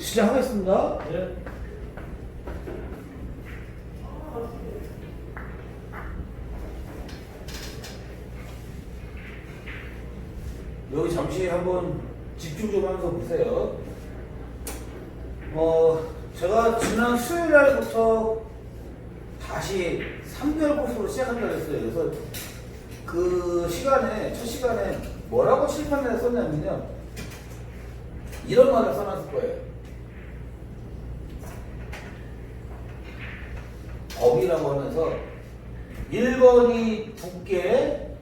시작하겠습니다. 네. 여기 잠시 한번 집중 좀 하면서 보세요. 어, 제가 지난 수요일 날부터 다시 3개월 코스로 시작한다고 했어요. 그래서 그 시간에, 첫 시간에 뭐라고 칠판에 썼냐면요. 이런 말을 써놨을 거예요. 법이라고 하면서 1번이 두께,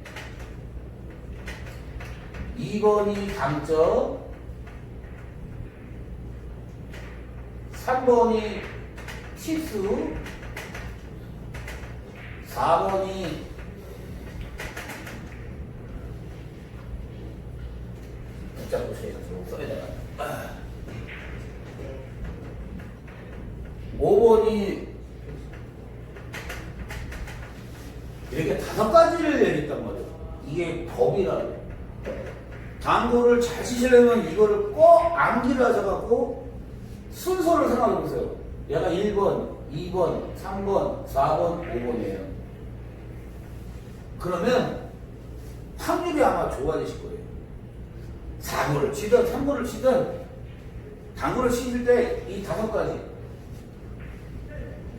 2번이 강점, 3번이 치수, 4번이 붙잡고 제가 좀 써야 되나? 5번이 이렇게 다섯 가지를 얘기했단 말이에요. 이게 법이라고. 당구를 잘 치시려면 이거를 꼭 암기를 하셔갖고 순서를 생각해 보세요. 얘가 1번, 2번, 3번, 4번, 5번이에요. 그러면 확률이 아마 좋아지실 거예요. 4번을 치든 3번을 치든 당구를 치실 때 이 다섯 가지.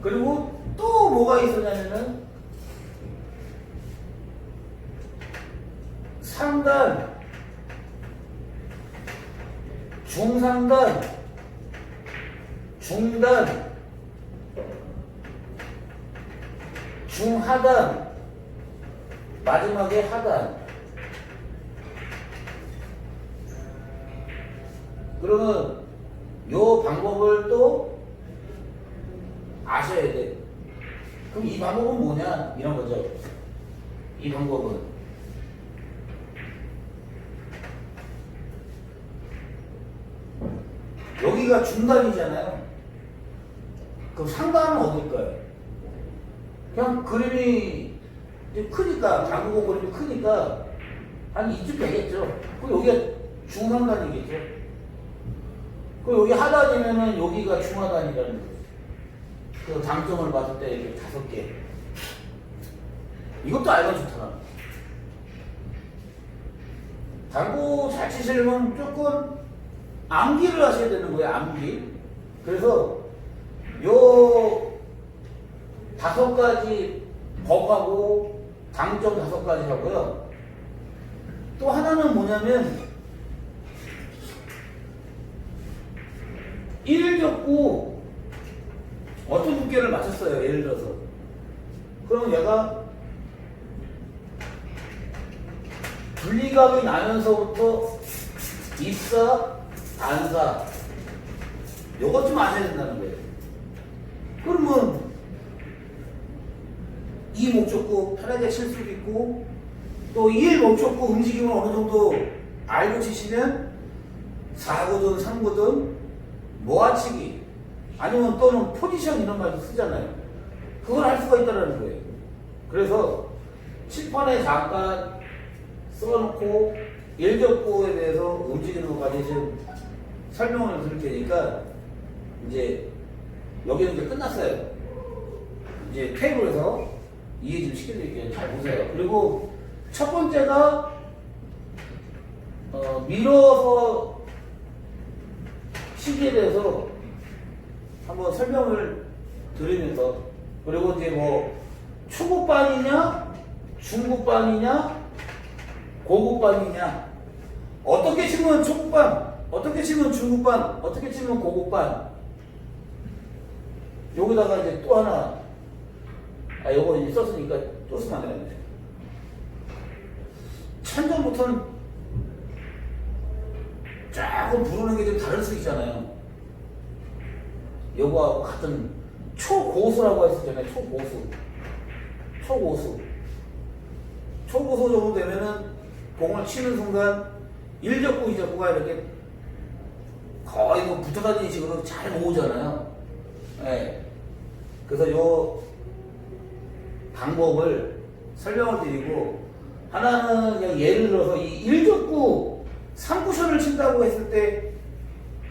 그리고 또 뭐가 있었냐면은 상단, 중상단, 중단, 중하단, 마지막에 하단. 그러면 요 방법을 또 아셔야 돼. 그럼 이 방법은 뭐냐? 이런 거죠. 이 방법은. 여기가 중단이잖아요. 그럼 상단은 어딜까요? 그냥 그림이 크니까, 당구공 그림이 크니까 한 이쯤 되겠죠. 그럼 여기가 중상단이겠죠. 그럼 여기 하단이면은 여기가 중하단이라는 거죠. 그 장점을 봤을 때 이렇게 다섯 개. 이것도 알면 좋더라. 당구 잘 치시려면 조금 암기를 하셔야 되는 거예요, 암기. 그래서 요 다섯 가지 법하고 강점 다섯 가지 하고요. 또 하나는 뭐냐면 일을 겪고 어떤 두께를 맞췄어요, 예를 들어서. 그럼 얘가 분리각이 나면서부터 입사, 단사 요것 좀 아셔야 된다는 거예요. 그러면 이 목적구 편하게 칠 수도 있고 또이 목적구 움직임을 어느 정도 알고 치시면 4구든 3구든 모아치기 아니면 또는 포지션 이런 말도 쓰잖아요. 그걸 할 수가 있다는 거예요. 그래서 칠판에 잠깐 써놓고 일적구에 대해서 움직이는 것까지 지금 설명을 드릴 테니까 이제 여기는 이제 끝났어요. 이제 테이블에서 이해 좀 시켜드릴게요. 잘 보세요. 그리고 첫 번째가 어, 밀어서 시기에 대해서 한번 설명을 드리면서 그리고 이제 뭐 초급반이냐 중급반이냐 고급반이냐 어떻게 치면 초급반 어떻게 치면 중급반 어떻게 치면 고급반 여기다가 이제 또 하나. 아 요거 이제 썼으니까 또 쓰면 안 되는데 천전부터는 조금 부르는 게 좀 다를 수 있잖아요. 요거하고 같은 초고수라고 했었잖아요 초고수. 초고수. 초고수 정도 되면은 공을 치는 순간 1적구 2적구가 이렇게 거의 뭐 붙어 다니는 식으로 잘 모으잖아요 예. 그래서 요 방법을 설명을 드리고 하나는 그냥 예를 들어서 이 1적구 3쿠션을 친다고 했을 때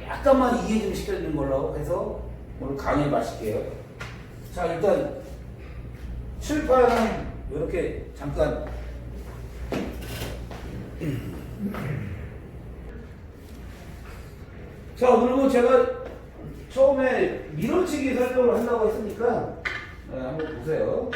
약간 약간만 이해 좀 시켜주는 걸로 해서 오늘 강의 마실게요. 자, 일단 칠판은 이렇게 잠깐 자, 그러면 제가 처음에 밀어치기 설명을 한다고 했으니까 네, 한번 보세요.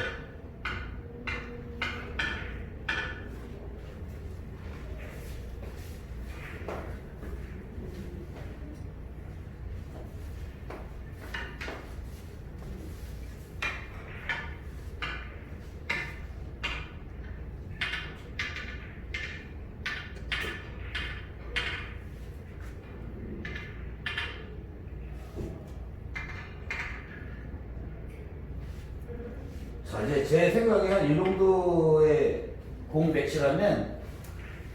자, 이제 제 생각에 한 이 정도의 공 배치라면,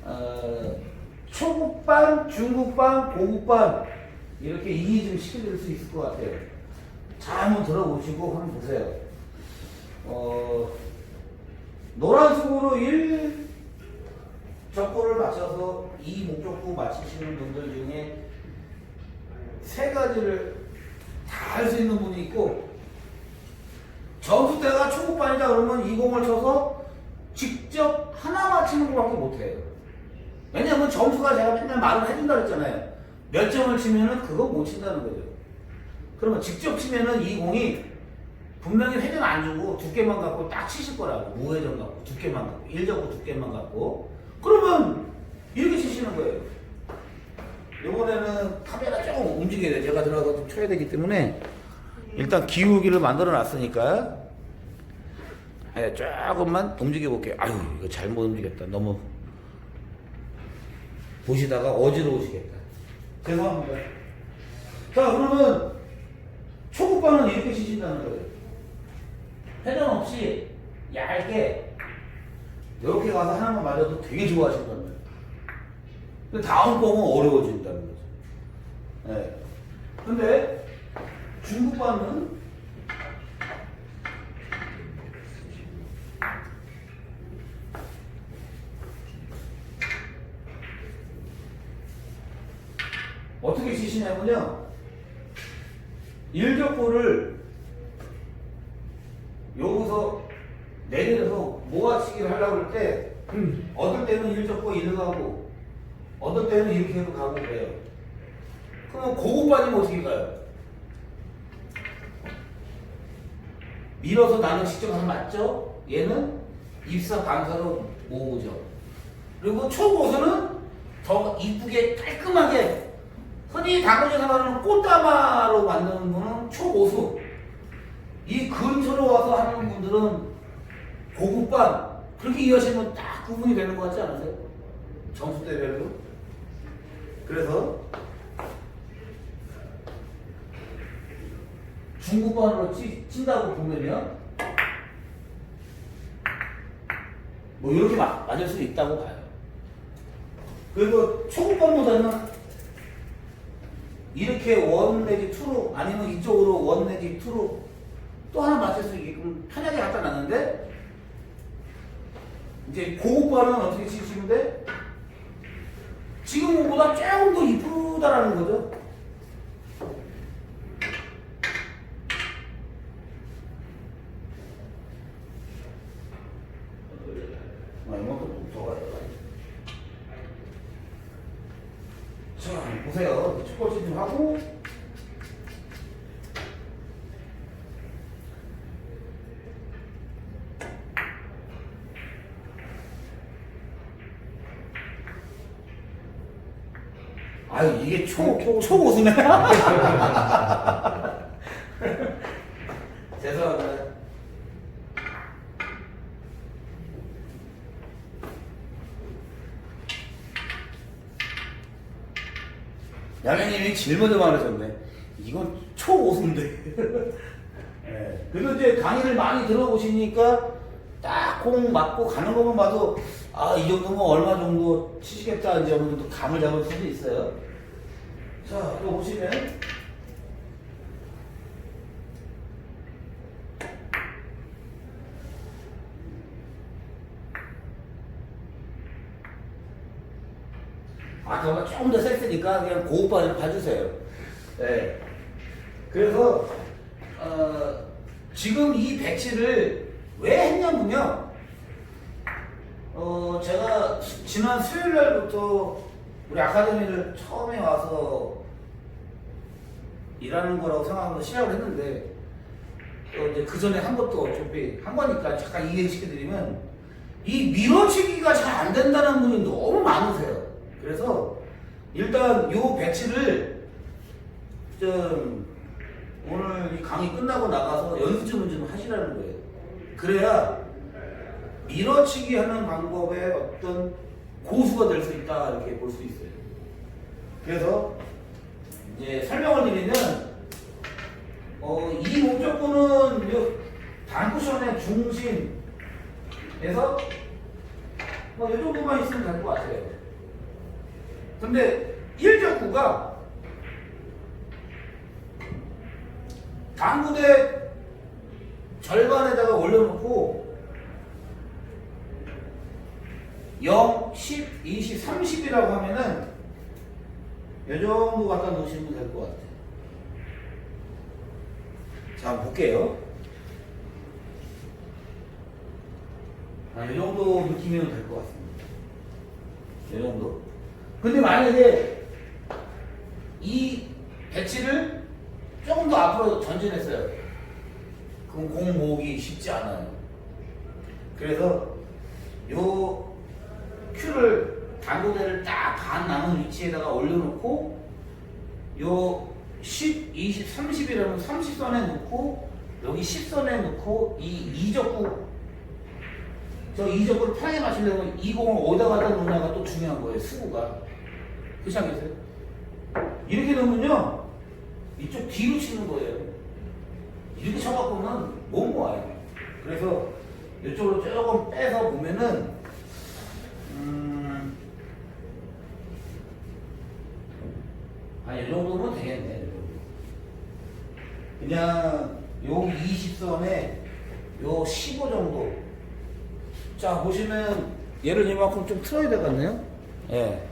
어, 초급반, 중급반, 고급반, 이렇게 이해 좀 시켜줄 수 있을 것 같아요. 자, 한번 들어보시고 한번 보세요. 어, 노란색으로 1 적고를 맞춰서 이 목적구 맞히시는 분들 중에 세 가지를 다 할 수 있는 분이 있고, 점수 때가 초급반이다 그러면 이 공을 쳐서 직접 하나 맞히는 것밖에 못해요. 왜냐면 점수가 제가 맨날 말을 해준다 그랬잖아요. 몇 점을 치면은 그거 못 친다는 거죠. 그러면 직접 치면은 이 공이 분명히 회전 안 주고 두께만 갖고 딱 치실 거라고. 무회전 갖고 두께만 갖고. 일적고 두께만 갖고. 그러면 이렇게 치시는 거예요. 이번에는 카메라 조금 움직여야 돼. 제가 들어가서 쳐야 되기 때문에 일단 기울기를 만들어 놨으니까 예, 조금만 움직여 볼게요. 아유, 이거 잘못 움직였다. 너무 보시다가 어지러우시겠다. 죄송합니다. 자, 그러면 초급반은 이렇게 치신다는 거예요. 회전 없이 얇게 이렇게 가서 하나만 맞아도 되게 좋아하신다는 거예요. 근데 다음 공은 어려워진다는 거죠. 예. 근데 중국반은 어떻게 치시냐면요. 일격구를 여기서 내려서 모아치기를 하려고 할때 어떨 때는 일적구 일로 가고 어떨 때는 이렇게 해도 가고 그래요. 그러면 고급반이면 어떻게 가요? 밀어서 나는 직접 하면 맞죠? 얘는 입사 반사로 모으죠. 그리고 초고수는 더 이쁘게 깔끔하게 흔히 당구에서 말하는 꽃다마로 만드는 분은 초고수. 이 근처로 와서 하는 분들은 고급반 그렇게 이해하시면 딱 구분이 되는 것 같지 않으세요? 점수대별로. 그래서 중급반으로 치, 친다고 보면요. 뭐 이렇게 막 맞을 수 있다고 봐요. 그리고 초급반보다는 이렇게 원 내지 투로 아니면 이쪽으로 원 내지 투로 또 하나 맞출 수 있게끔 편하게 갖다 놨는데 이제 고급반은 어떻게 치시면 돼? 지금 공보다 조금 더 이쁘다라는 거죠. 아, 이만큼 붙어가요. 자, 좀 하고. 아유, 이게 초, 초, 초고수네. 죄송합니다. 야매님이 제일 먼저 말하셨네. 이건 초고수인데. 예. 그래도 이제 강의를 많이 들어보시니까 딱 공 맞고 가는 것만 봐도 아, 이 정도면 얼마 정도 치시겠다 이제 어느 정도 감을 잡을 수도 있어요. 자, 또 보시면 아까보다 조금 더 셌으니까 그냥 고급반을 봐주세요. 네. 그래서 어, 지금 이 배치를 왜 했냐면요. 어, 제가 지난 수요일 날부터 우리 아카데미를 처음에 와서 일하는 거라고 생각하면서 시작을 했는데 어, 이제 그 전에 한 것도 어차피 한 거니까 잠깐 이해시켜드리면 이 밀어치기가 잘 안 된다는 분이 너무 많으세요. 그래서 일단 요 배치를 좀 오늘 이 강의 끝나고 나가서 연습 좀, 좀 하시라는 거예요. 그래야 밀어치기 하는 방법의 어떤 고수가 될 수 있다 이렇게 볼 수 있어요. 그래서 이제 설명을 드리면 어, 이 목적구는 요 단쿠션의 중심에서 뭐, 이 정도만 있으면 될 것 같아요. 근데 일적구가 당구대 절반에다가 올려놓고 0, 10, 20, 30이라고 하면은 이 정도 갖다 놓으시면 될 것 같아요. 자, 한번 볼게요. 아, 이 정도 느낌이면 될 것 같습니다. 이 정도. 근데 만약에 이 배치를 조금 더 앞으로 전진했어요. 그럼 공 모으기 쉽지 않아요. 그래서 요 큐를 당구대를 딱 반 남은 위치에다가 올려놓고 요 10, 20, 30이라면 30선에 놓고 여기 10선에 놓고 이 이적구 저 이적구를 편하게 맞추려면 이 공을 어디다 갖다 놓냐가 또 중요한 거예요 수구가 그렇지 않겠어요? 이렇게 놓으면요 이쪽 뒤로 치는 거예요 이렇게 쳐갖고는 못 모아요 그래서 이쪽으로 조금 빼서 보면은 음, 한이 정도면 되겠네. 그냥 여기 20선에 요 15 정도. 자 보시면 얘를 이만큼 좀 틀어야 되겠네요. 예.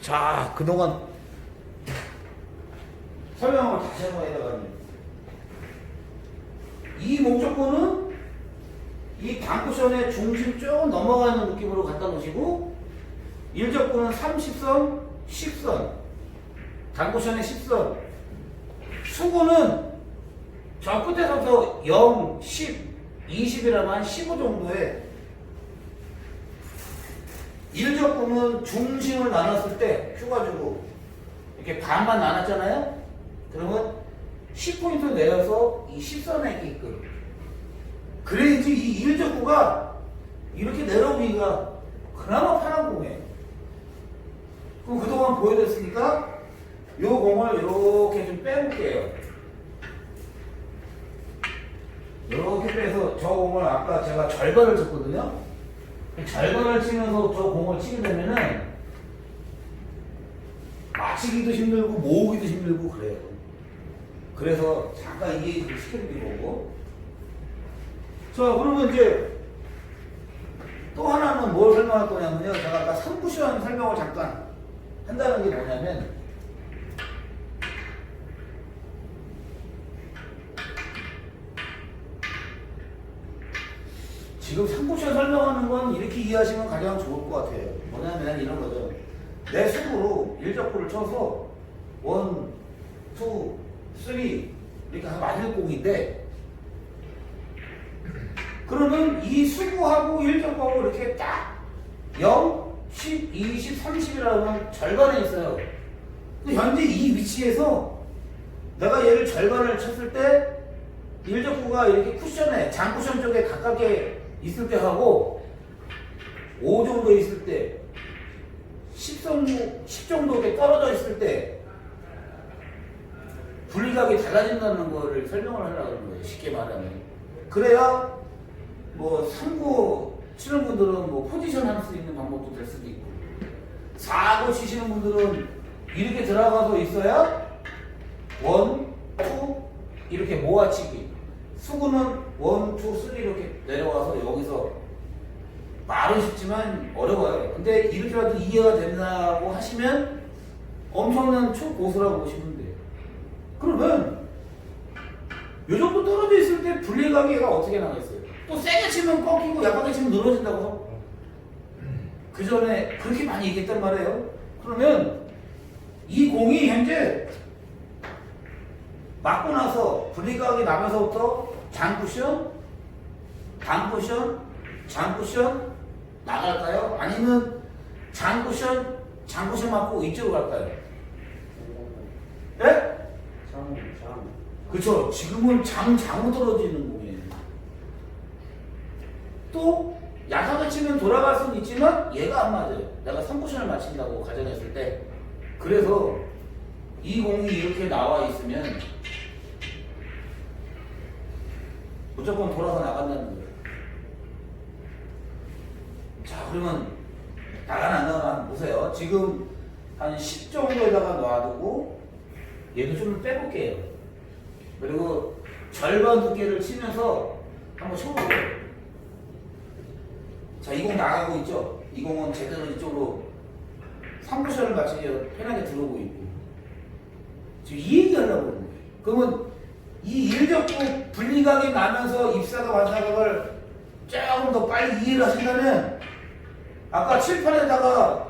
자 그동안 설명을 다시 한번 되겠네요. 이 목적구는 이 단쿠션의 중심 좀 넘어가는 느낌으로 갖다 놓으시고 일적구는 30선, 10선 단쿠션의 10선 수구는 저 끝에서부터 0, 10, 20이라면 한15 정도의 일적구는 중심을 나눴을 때 휴가지고 이렇게 반반 나눴잖아요 그러면 10포인트 내려서 이 10선에 있게끔 그래야지 이 일적 구가 이렇게 내려오기가 그나마 편한 공이에요. 그럼 그동안 보여줬으니까 요 공을 이렇게 좀 빼볼게요. 이렇게 빼서 저 공을 아까 제가 절반을 쳤거든요. 절반을 치면서 저 공을 치게 되면은 맞히기도 힘들고 모으기도 힘들고 그래요. 그래서 잠깐 좀 시켜드린 거고. 자, 그러면 이제 또 하나는 뭘 설명할 거냐면요. 제가 아까 3쿠션 설명을 잠깐 한다는 게 뭐냐면 지금 3쿠션 설명하는 건 이렇게 이해하시면 가장 좋을 것 같아요. 뭐냐면 이런 거죠. 내 수구로 일적구를 쳐서 원, 투, 쓰리 이렇게 맞을 공인데 그러면 이 수구하고 일적구하고 이렇게 딱 0, 10, 20, 30이라면 절반에 있어요. 현재 이 위치에서 내가 얘를 절반을 쳤을 때 일적구가 이렇게 쿠션에 장쿠션 쪽에 가깝게 있을 때 하고 5 정도 있을 때 10 정도, 10 정도 떨어져 있을 때 분리각이 달라진다는 거를 설명을 하려고 하는 거예요. 쉽게 말하면. 그래야 뭐 3구 치는 분들은 뭐 포지션 할 수 있는 방법도 될 수도 있고 4구 치시는 분들은 이렇게 들어가서 있어야 원, 투 이렇게 모아치기 수구는 원, 투, 쓰리 이렇게 내려와서 여기서 말은 쉽지만 어려워요. 근데 이렇게라도 이해가 된다고 하시면 엄청난 초고수라고 보시면 돼요. 그러면 요 정도 떨어져 있을 때 분리가기가 어떻게 나가겠어요? 또 세게 치면 꺾이고 약하게 치면 늘어진다고 그 전에 그렇게 많이 얘기했단 말이에요. 그러면 이 공이 현재 맞고 나서 분리각이 나면서부터 장쿠션, 단쿠션, 장쿠션 나갈까요? 아니면 장쿠션, 장쿠션 맞고 이쪽으로 갈까요? 예? 장, 장. 그렇죠. 지금은 장, 장으로 떨어지는 공이에요. 또 약하게 치면 돌아갈 수는 있지만 얘가 안 맞아요. 내가 3쿠션을 맞힌다고 가정했을 때 그래서 이 공이 이렇게 나와 있으면 무조건 돌아서 나간다는 거예요. 자, 그러면 나가나 안 나가나 보세요. 지금 한 10 정도에다가 놔두고 얘도 좀 빼볼게요. 그리고 절반 두께를 치면서 한번 쳐볼게요. 자, 이공 나가고 있죠? 이 공은 제대로 이쪽으로 3쿠션을 맞추기 편하게 들어오고 있고. 지금 이 얘기 하려고 그러는 거예요. 그러면 이 일적구 분리각이 나면서 입사가 완사각을 조금 더 빨리 이해를 하신다면 아까 칠판에다가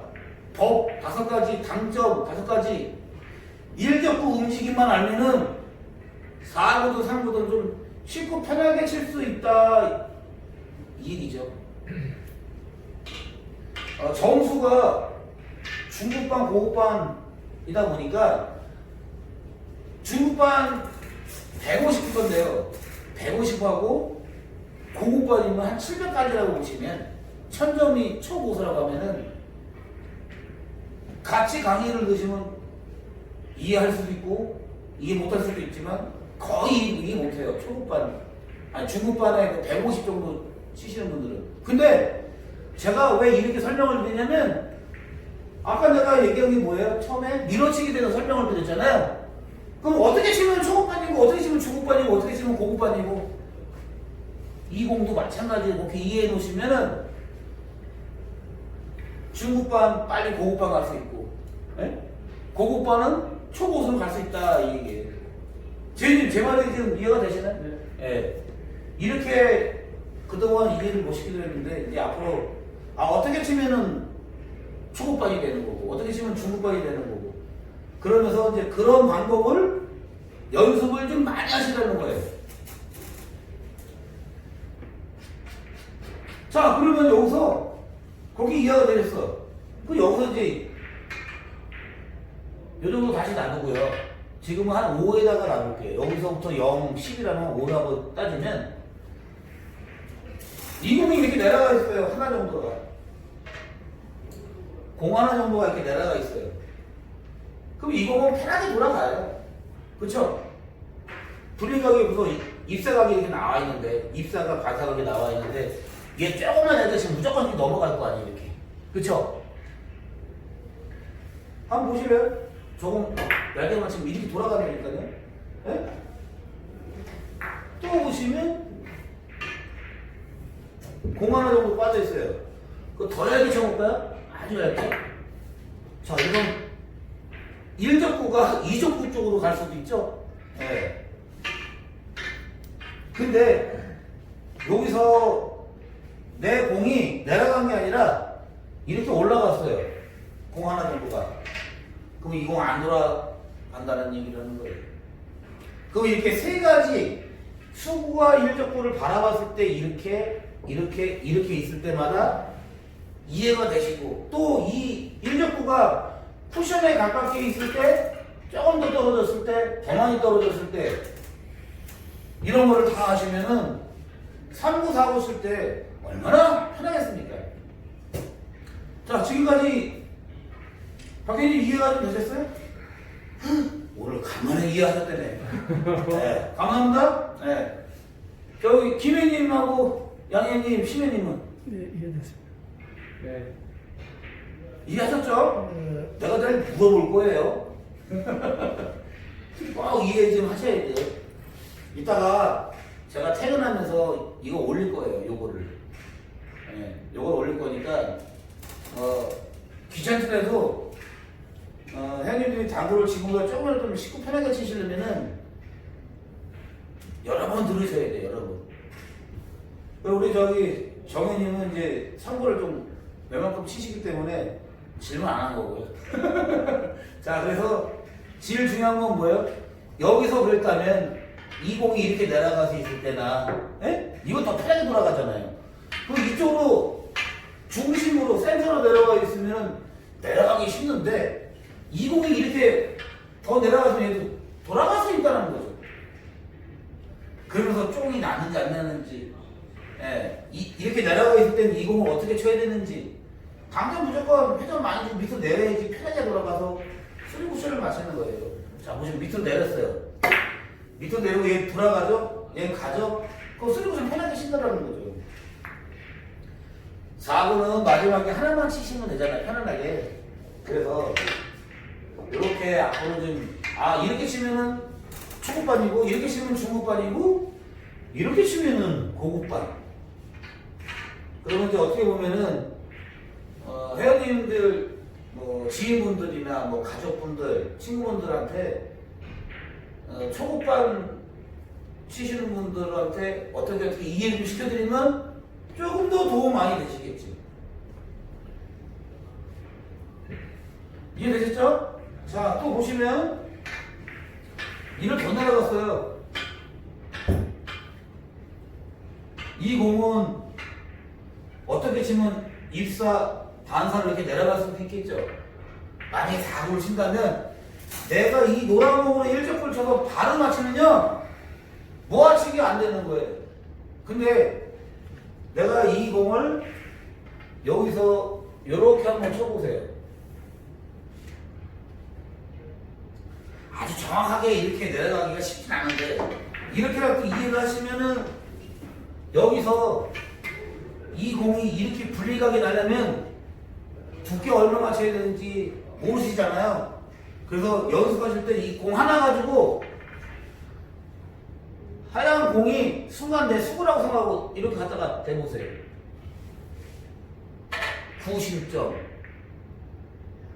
법 다섯 가지, 당점 다섯 가지 일적구 움직임만 알면은 4구도 3구도 좀 쉽고 편하게 칠 수 있다 이 얘기죠. 어, 점수가 중급반, 고급반이다 보니까 중급반 150일 건데요. 150하고 고급반이면 한 700까지라고 보시면 1000점이 초고수라고 하면은 같이 강의를 드시면 이해할 수도 있고 이해 못할 수도 있지만 거의 이해 못해요. 초급반, 아니 중급반에 150 정도 치시는 분들은. 근데 제가 왜 이렇게 설명을 드리냐면 아까 내가 얘기한 게 뭐예요? 처음에 밀어치기 대해서 설명을 드렸잖아요. 그럼 어떻게 치면 초급반이고 어떻게 치면 중급반이고 어떻게 치면 고급반이고 이 공도 마찬가지로 그렇게 이해해 놓으시면은 중급반 빨리 고급반 갈 수 있고 예? 고급반은 초고수로 갈 수 있다 이 얘기예요. 제, 제 말이 지금 이해가 되시나요? 네. 예. 이렇게 그동안 이해를 못 시키려 했는데 이제 앞으로 아 어떻게 치면은 초급반이 되는 거고 어떻게 치면 중급반이 되는 거고 그러면서 이제 그런 방법을 연습을 좀 많이 하시라는 거예요. 자 그러면 여기서 거기 이해가 되셨어. 그 여기서 이제 요 정도 다시 나누고요. 지금은 한 5에다가 나눌게요. 여기서부터 0, 10이라면 5라고 따지면 이 공이 이렇게 내려가 있어요. 하나 정도가. 공 하나 정도가 이렇게 내려가 있어요. 그럼 이 공은 편하게 돌아가요. 그쵸? 분리각이 무슨 입사각이 이렇게 나와 있는데, 입사각, 가사각이 나와 있는데, 얘 조금만 내듯이 무조건 이렇게 넘어갈 거 아니에요. 그쵸? 한번 보실래요? 조금 날개 맞추면 이렇게 돌아가니까요. 예? 또 보시면 공 하나 정도 빠져 있어요. 그거 더 얇게 쳐볼까요? 아주 얇게. 자, 이건 1적구가 2적구 쪽으로 갈 수도 있죠. 예. 근데 여기서 내 공이 내려간 게 아니라 이렇게 올라갔어요. 공 하나 정도가. 그럼 이 공 안 돌아간다는 얘기를 하는 거예요. 그럼 이렇게 세 가지 수구와 일적구를 바라봤을 때 이렇게 이렇게 이렇게 있을 때마다 이해가 되시고 또 이 일적구가 쿠션에 가깝게 있을 때 조금 더 떨어졌을 때 더 많이 떨어졌을 때 이런 거를 다 하시면은 3구 4구 쓸 때 얼마나 편하겠습니까? 자 지금까지 박현님 이해가 좀 되셨어요? 오늘 간만에 이해하셨다네. 네, 감사합니다. 네. 저기 김혜님하고 양혜님, 심혜님은 네, 이해됐습니다. 네. 이해하셨죠? 네. 내가 잘 물어볼 거예요. 꼭 이해 좀 하셔야 돼요. 이따가 제가 퇴근하면서 이거 올릴 거예요, 요거를. 예, 요걸 올릴 거니까, 어, 귀찮더라도, 어, 어, 형님들이 당구를 지금보다 조금이라도 좀 쉽고 편하게 치시려면은 여러 번 들으셔야 돼요, 여러 번. 그리고 우리 저기 정현님은 이제 상구를 좀 웬만큼 치시기 때문에 질문 안 한 거고요. 자, 그래서 제일 중요한 건 뭐예요? 여기서 그랬다면 이 공이 이렇게 내려가서 있을 때나, 예? 이거 더 편하게 돌아가잖아요. 그럼 이쪽으로 중심으로 센터로 내려가 있으면 내려가기 쉽는데 이 공이 이렇게 더 내려가서 얘도 돌아갈 수 있다는 거죠. 그러면서 쫑이 나는지 안 나는지, 예, 이, 이렇게 내려가 있을 때는 이 공을 어떻게 쳐야 되는지, 당장 무조건 회전 많이 좀 밑으로 내려야지 편하게 돌아가서 스리쿠션을 맞추는 거예요. 자, 보시면 밑으로 내렸어요. 밑으로 내리고 얘 돌아가죠? 얘 가죠? 그럼 스리쿠션 편하게 신다라는 거죠. 4구는 마지막에 하나만 치시면 되잖아요. 편안하게. 그래서 이렇게 앞으로 좀, 아, 이렇게 치면은 초급반이고, 이렇게 치면 중급반이고, 이렇게 치면은 고급반. 그러면 이제 어떻게 보면은, 어, 회원님들, 뭐, 지인분들이나 뭐, 가족분들, 친구분들한테, 어, 초급반 치시는 분들한테 어떻게 어떻게 이해를 좀 시켜드리면 조금 더 도움 많이 되시겠지. 이해되셨죠? 자, 또 보시면, 이를 더 날아갔어요. 이 공은 어떻게 치면 입사, 단사로 이렇게 내려갈 수도 있겠죠. 만약에 4구를 친다면 내가 이 노란 공으로 1적을 쳐서 바로 맞추면요 모아치기 안 되는 거예요. 근데 내가 이 공을 여기서 이렇게 한번 쳐보세요. 아주 정확하게 이렇게 내려가기가 쉽진 않은데 이렇게라도 이해를 하시면은 여기서 이 공이 이렇게 분리각이 나려면 두께 얼마 맞춰야 되는지 모르시잖아요. 그래서 연습하실 때 이 공 하나 가지고 하얀 공이 순간 내 수구라고 생각하고 이렇게 갖다가 대보세요. 90점.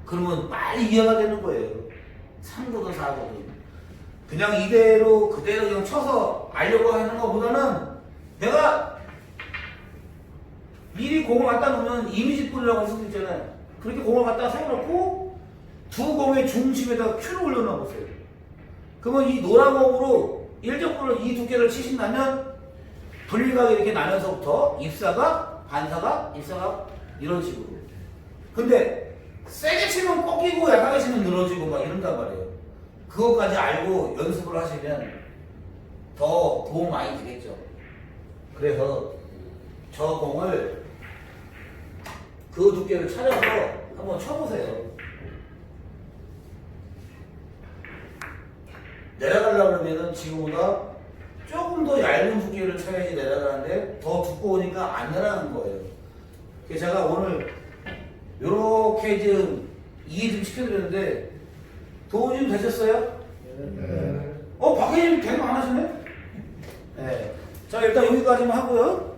그러면 빨리 이해가 되는 거예요. 3구든 4구든. 그냥 이대로 그대로 그냥 쳐서 알려고 하는 것보다는 내가 미리 공을 갖다 놓으면 이미지 뿌리라고 할 수도 있잖아요. 그렇게 공을 갖다 세워놓고 두 공의 중심에다가 큐를 올려놔 보세요. 그러면 이 노란 공으로 일적구를 이 두께를 치신다면 분리각이 이렇게 나면서부터 입사가 반사가 입사가 이런 식으로. 근데 세게 치면 꺾이고 약하게 치면 늘어지고 막 이런단 말이에요. 그것까지 알고 연습을 하시면 더 도움 많이 되겠죠. 그래서 저 공을 그 두께를 찾아서 한번 쳐보세요. 내려가려고 그러면은 지금보다 조금 더 얇은 두께를 쳐야지 내려가는데 더 두꺼우니까 안 내려가는 거예요. 그래서 제가 오늘 이렇게 좀 이해 좀 시켜드렸는데 도움이 좀 되셨어요? 네. 어, 박혜님 대답 안 하시네? 네. 자, 일단 여기까지만 하고요.